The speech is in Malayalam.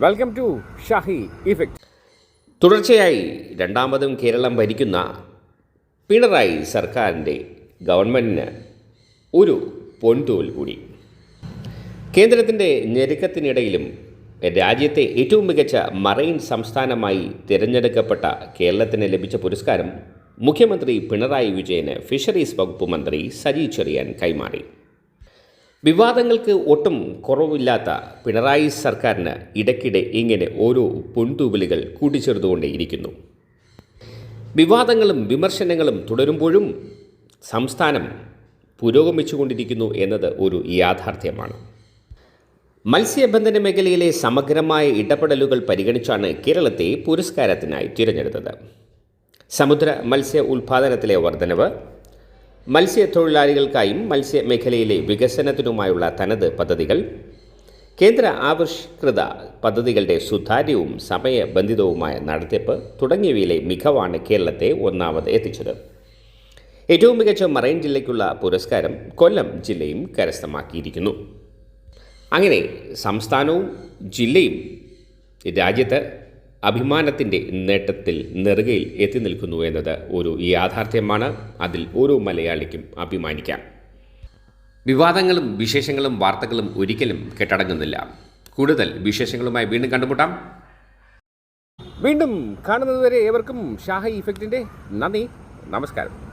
വെൽക്കം ടു ഷാഹി ഇഫക്റ്റ് തുടർച്ചയായി രണ്ടാമതും കേരളം ഭരിക്കുന്ന പിണറായി സർക്കാരിന്റെ ഗവൺമെന്റിന് ഒരു പൊൻതൂവൽ കൂടി. കേന്ദ്രത്തിന്റെ ഞെരുക്കത്തിനിടയിലും രാജ്യത്തെ ഏറ്റവും മികച്ച മറൈൻ സംസ്ഥാനമായി തിരഞ്ഞെടുക്കപ്പെട്ട കേരളത്തിന് ലഭിച്ച പുരസ്കാരം മുഖ്യമന്ത്രി പിണറായി വിജയന് ഫിഷറീസ് വകുപ്പ് മന്ത്രി സജി ചെറിയാൻ കൈമാറി. വിവാദങ്ങൾക്ക് ഒട്ടും കുറവില്ലാത്ത പിണറായി സർക്കാരിന് ഇടയ്ക്കിടെ ഇങ്ങനെ ഓരോ പൊൻതൂവലുകൾ കൂട്ടിച്ചേർത്തുകൊണ്ടേയിരിക്കുന്നു. വിവാദങ്ങളും വിമർശനങ്ങളും തുടരുമ്പോഴും സംസ്ഥാനം പുരോഗമിച്ചുകൊണ്ടിരിക്കുന്നു എന്നത് ഒരു യാഥാർത്ഥ്യമാണ്. മത്സ്യബന്ധന മേഖലയിലെ സമഗ്രമായ ഇടപെടലുകൾ പരിഗണിച്ചാണ് കേരളത്തെ പുരസ്കാരത്തിനായി തിരഞ്ഞെടുത്തത്. സമുദ്ര മത്സ്യ ഉൽപാദനത്തിലെ വർധനവ് മത്സ്യത്തൊഴിലാളികൾക്കായും മത്സ്യമേഖലയിലെ വികസനത്തിനുമായുള്ള തനത് പദ്ധതികൾ കേന്ദ്ര ആവിഷ്കൃത പദ്ധതികളുടെ സുതാര്യവും സമയബന്ധിതവുമായ നടത്തിപ്പ് തുടങ്ങിയവയിലെ മികവാണ് കേരളത്തെ ഒന്നാമത് എത്തിച്ചത്. ഏറ്റവും മികച്ച മറൈൻ ജില്ലയ്ക്കുള്ള പുരസ്കാരം കൊല്ലം ജില്ലയും കരസ്ഥമാക്കിയിരിക്കുന്നു. അങ്ങനെ സംസ്ഥാനവും ജില്ലയും രാജ്യത്ത് അഭിമാനത്തിന്റെ നേട്ടത്തിൽ നെറുകയിൽ എത്തി നിൽക്കുന്നു എന്നത് ഒരു യാഥാർത്ഥ്യമാണ്. അതിൽ ഓരോ മലയാളിക്കും അഭിമാനിക്കാം. വിവാദങ്ങളും വിശേഷങ്ങളും വാർത്തകളും ഒരിക്കലും കെട്ടടങ്ങുന്നില്ല. കൂടുതൽ വിശേഷങ്ങളുമായി വീണ്ടും കണ്ടുമുട്ടാം. വീണ്ടും കാണുന്നതുവരെ ഏവർക്കും ഷാഹി ഇഫക്റ്റിന്റെ നന്ദി നമസ്കാരം.